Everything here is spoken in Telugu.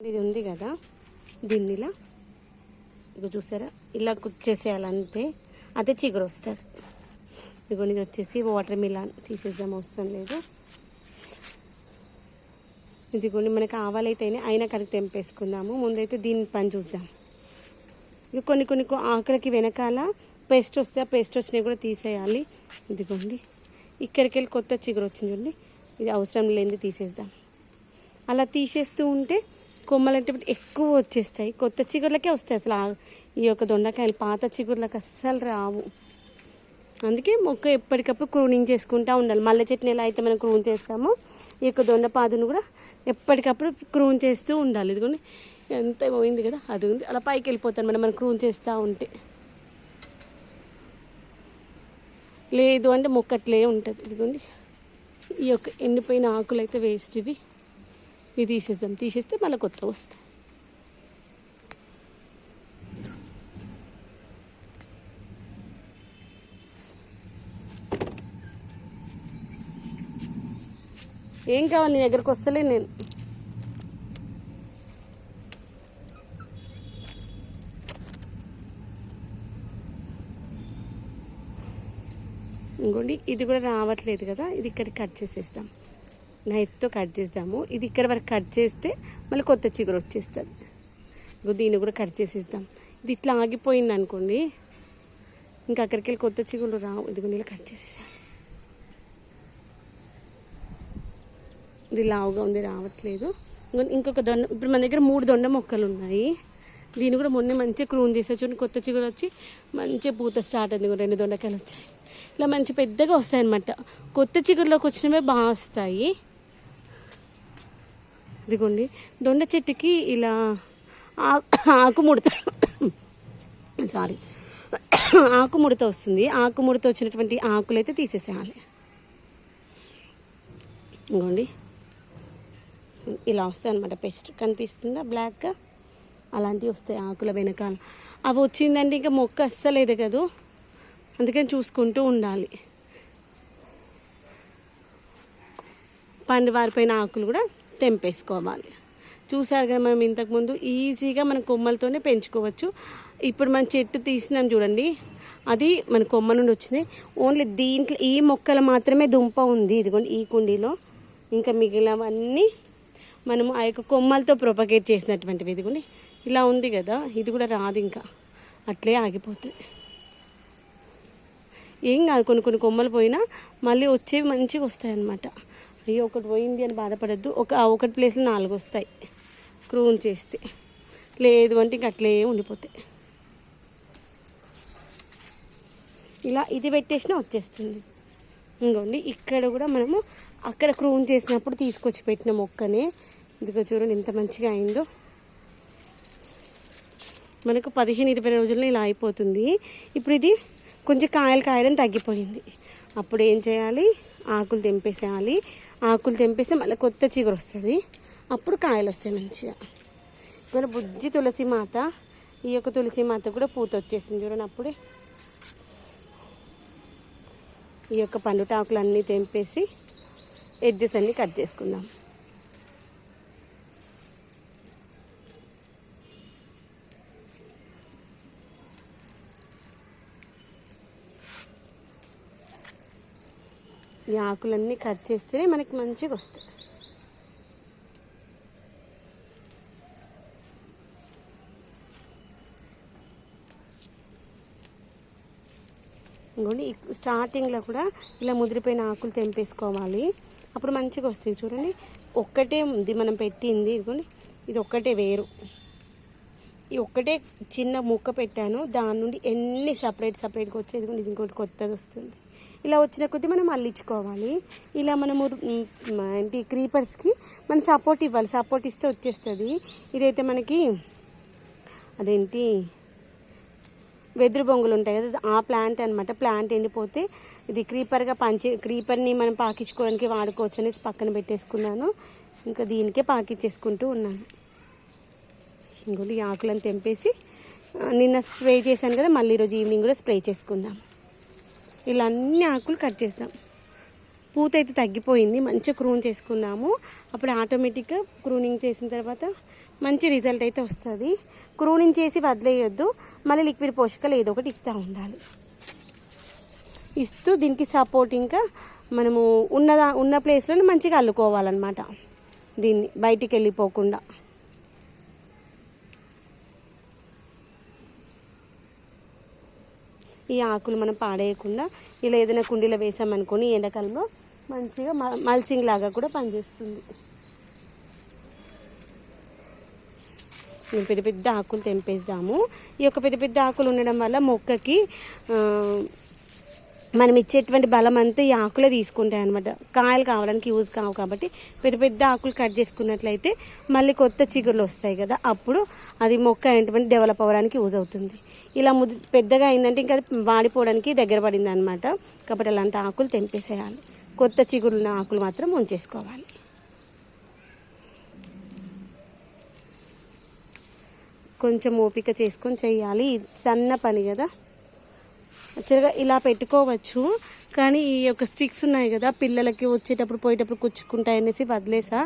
ఇది ఉంది కదా దీన్ని ఇలా. ఇక చూసారా? ఇలా కుక్ చేసేయాలంతే. అదే చిగురు వస్తారు ఇదిగోండి ఇది వచ్చేసి వాటర్ మిలాన్ తీసేద్దాం అవసరం లేదు. ఇదిగోండి మనకి ఆవాలైతేనే అయినా కరెక్ట్ తెంపేసుకుందాము. ముందైతే దీని పని చూద్దాం. ఇక కొన్ని కొన్ని ఆకలికి ఆకులకి వెనకాల పేస్ట్ వస్తే ఆ పేస్ట్ వచ్చినవి కూడా తీసేయాలి. ఇదిగోండి ఇక్కడికి వెళ్ళి కొత్త చిగురు వచ్చింది చూడండి. ఇది అవసరం లేనిది తీసేద్దాం. అలా తీసేస్తూ ఉంటే కొమ్మలు అంటే ఎక్కువ వచ్చేస్తాయి. కొత్త చిగుర్లకే వస్తాయి అసలు. ఆ- ఈ యొక్క దొండకాయలు పాత చిగుర్లకు అస్సలు రావు. అందుకే మొక్క ఎప్పటికప్పుడు క్రూనింగ్ చేసుకుంటూ ఉండాలి. మల్లె చెట్టుని ఎలా అయితే మనం క్రూన్ చేస్తామో ఈ యొక్క దొండపాదును కూడా ఎప్పటికప్పుడు క్రూన్ చేస్తూ ఉండాలి. ఇదిగోండి. ఎంత పోయింది కదా. అది ఉంది అలా పైకి వెళ్ళిపోతాను మనం. మనం క్రూన్ చేస్తూ ఉంటే. లేదు అంటే మొక్కట్లే ఉంటుంది. ఇదిగోండి. ఈ యొక్క ఎండిపోయిన ఆకులు అయితే వేస్ట్ ఇవి. ఇది తీసేద్దాం తీసేస్తే మళ్ళీ కొత్త వస్తాయి ఏం కావాలి నీ దగ్గరకు వస్తలే నేను ఇంకోండి ఇది కూడా రావట్లేదు కదా ఇది ఇక్కడ కట్ చేసేస్తాం. నైఫ్తో కట్ చేద్దాము ఇది ఇక్కడ వరకు కట్ చేస్తే మళ్ళీ కొత్త చిగురు వచ్చేస్తుంది. ఇంకో దీన్ని కూడా కట్ చేసేద్దాం. ఇది ఇట్లా ఆగిపోయింది అనుకోండి ఇంకా అక్కడికి వెళ్ళి కొత్త చిగురు రావు. ఇదిగో నీళ్ళు కట్ చేసేసాను ఇది లావుగా ఉంది రావట్లేదు. ఇంకొక దొండ ఇప్పుడు మన దగ్గర మూడు దొండ మొక్కలు ఉన్నాయి. దీన్ని కూడా మొన్న మంచిగా క్రూన్ చేసే. చూడండి కొత్త చిగురు వచ్చి మంచిగా పూత స్టార్ట్ అయింది. రెండు దొండకాయలు వచ్చాయి. ఇలా మంచి పెద్దగా వస్తాయి అన్నమాట కొత్త చిగురులోకి వచ్చినవే బాగా వస్తాయి. ఇదిగోండి. దొండ చెట్టుకి ఇలా ఆ- సారీ. ఆకుముడత వస్తుంది. ఆకుముడత వచ్చినటువంటి ఆకులు అయితే తీసేసేయాలి. ఇంకోండి ఇలా వస్తాయి అనమాట పెస్ట్. కనిపిస్తుందా? బ్లాక్గా అలాంటివి వస్తాయి ఆకుల వెనకాల. అవి వచ్చిందంటే ఇంకా మొక్క అస్సలు ఎదగదు అందుకని చూసుకుంటూ ఉండాలి. పండు వారిపోయిన ఆకులు కూడా తెంపేసుకోవాలి. చూసారు కదా మనం ఇంతకుముందు ఈజీగా మన కొమ్మలతోనే పెంచుకోవచ్చు. ఇప్పుడు మనం చెట్టు తీసినాం చూడండి. అది మన కొమ్మ నుండి వచ్చింది. ఓన్లీ దీంట్లో ఈ మొక్కలు మాత్రమే దుంప ఉంది. ఇదిగోండి ఈ కుండీలో ఇంకా మిగిలినవన్నీ మనము ఆ యొక్క కొమ్మలతో ప్రొపగేట్ చేసినటువంటివి. ఇదిగోండి ఇలా ఉంది కదా. ఇది కూడా రాదు ఇంకా. అట్లే ఆగిపోతుంది ఏం కాదు కొన్ని కొన్ని కొమ్మలు పోయినా మళ్ళీ వచ్చేవి మంచిగా వస్తాయి అన్నమాట అయ్యో ఒకటి పోయింది అని బాధపడద్దు. ఒక ఒకటి ప్లేస్లో నాలుగు వస్తాయి. క్రూన్ చేస్తే. లేదు అంటే ఇంక అట్లే ఉండిపోతాయి. ఇలా ఇది పెట్టేసినా వచ్చేస్తుంది. ఇంకోండి ఇక్కడ కూడా మనము అక్కడ క్రూన్ చేసినప్పుడు తీసుకొచ్చి పెట్టిన మొక్కనే. ఇదిగో చూడండి ఎంత మంచిగా అయిందో. మనకు పదిహేను ఇరవై రోజుల్లో ఇలా అయిపోతుంది. ఇప్పుడు ఇది కొంచెం కాయలు కాయడం తగ్గిపోయింది. అప్పుడు ఏం చేయాలి? ఆకులు తెంపేసేయాలి. ఆకులు తెంపేస్తే మళ్ళీ కొత్త చిగురు వస్తుంది. అప్పుడు కాయలు వస్తాయి మంచిగా. ఇప్పుడు బుజ్జి తులసి మాత ఈ యొక్క తులసి మాత కూడా పూత వచ్చేసింది చూడండి అప్పుడే. ఈ యొక్క పండుటాకులు అన్నీ తెంపేసి ఎడ్జెస్ అన్నీ కట్ చేసుకుందాం. ఈ ఆకులన్నీ కట్ చేస్తే మనకి మంచిగా వస్తాయి. ఇంకోండి స్టార్టింగ్లో కూడా ఇలా ముదిరిపోయిన ఆకులు తెంపేసుకోవాలి. అప్పుడు మంచిగా వస్తాయి. చూడండి ఒక్కటే ఉంది మనం పెట్టింది. ఇదిగోండి ఇది ఒక్కటే వేరు. ఈ ఒక్కటే చిన్న ముక్క పెట్టాను. దాని నుండి ఎన్ని సపరేట్ సపరేట్గా వచ్చేది కూడా ఇది ఇంకోటి కొత్తది వస్తుంది. ఇలా వచ్చిన కొద్దీ మనం అల్లించుకోవాలి. ఇలా మనము ఏంటి క్రీపర్స్కి మనం సపోర్ట్ ఇవ్వాలి. సపోర్ట్ ఇస్తే వచ్చేస్తుంది. ఇదైతే మనకి అదేంటి వెదురు బొంగులు ఉంటాయి కదా ఆ ప్లాంట్ అనమాట ప్లాంట్ ఎండిపోతే ఇది క్రీపర్గా పంచి క్రీపర్ని మనం పాకించుకోవడానికి వాడుకోవచ్చు అనేసి పక్కన పెట్టేసుకున్నాను. ఇంకా దీనికే పాకిచ్చేసుకుంటూ ఉన్నాను. ఇంకోటి ఈ ఆకులను తెంపేసి నిన్న స్ప్రే చేశాను కదా మళ్ళీ ఈరోజు ఈవినింగ్ కూడా స్ప్రే చేసుకుందాం. ఇలా అన్ని ఆకులు కట్ చేస్తాం. పూత అయితే తగ్గిపోయింది మంచిగా క్రూన్ చేసుకున్నాము. అప్పుడు ఆటోమేటిక్గా క్రూనింగ్ చేసిన తర్వాత మంచి రిజల్ట్ అయితే వస్తుంది. క్రూనింగ్ చేసి వదిలేయొద్దు మళ్ళీ లిక్విడ్ పోషకాలు ఏదో ఒకటి ఇస్తూ ఉండాలి. ఇస్తూ దీనికి సపోర్ట్ ఇంకా మనము ఉన్నదా ఉన్న ప్లేస్లో మంచిగా అల్లుకోవాలన్నమాట. దీన్ని బయటికి వెళ్ళిపోకుండా. ఈ ఆకులు మనం పాడేయకుండా ఇలా ఏదైనా కుండీలో వేసామనుకొని ఎండాకాలంలో మంచిగా మ- మల్చింగ్ లాగా కూడా పనిచేస్తుంది. పెద్ద పెద్ద ఆకులు తెంపేద్దాము. ఈ యొక్క పెద్ద పెద్ద ఆకులు ఉండడం వల్ల మొక్కకి మనం ఇచ్చేటువంటి బలం అంతా ఈ ఆకులే తీసుకుంటాయి అనమాట కాయలు కావడానికి యూజ్ కావు కాబట్టి పెద్ద పెద్ద ఆకులు కట్ చేసుకున్నట్లయితే మళ్ళీ కొత్త చిగుర్లు వస్తాయి కదా అప్పుడు అది మొక్క ఏంటంటే డెవలప్ అవ్వడానికి యూజ్ అవుతుంది. ఇలా ముద్దు పెద్దగా అయిందంటే ఇంకా అది వాడిపోవడానికి దగ్గర పడింది అనమాట కాబట్టి అలాంటి ఆకులు తెంపేసేయాలి. కొత్త చిగురున్న ఆకులు మాత్రం ఉంచేసుకోవాలి. కొంచెం ఓపిక చేసుకొని చేయాలి. సన్న పని కదా. యాక్చువల్గా ఇలా పెట్టుకోవచ్చు. కానీ ఈ యొక్క స్టిక్స్ ఉన్నాయి కదా పిల్లలకి వచ్చేటప్పుడు పోయేటప్పుడు కుచ్చుకుంటాయి అనేసి వదిలేసా.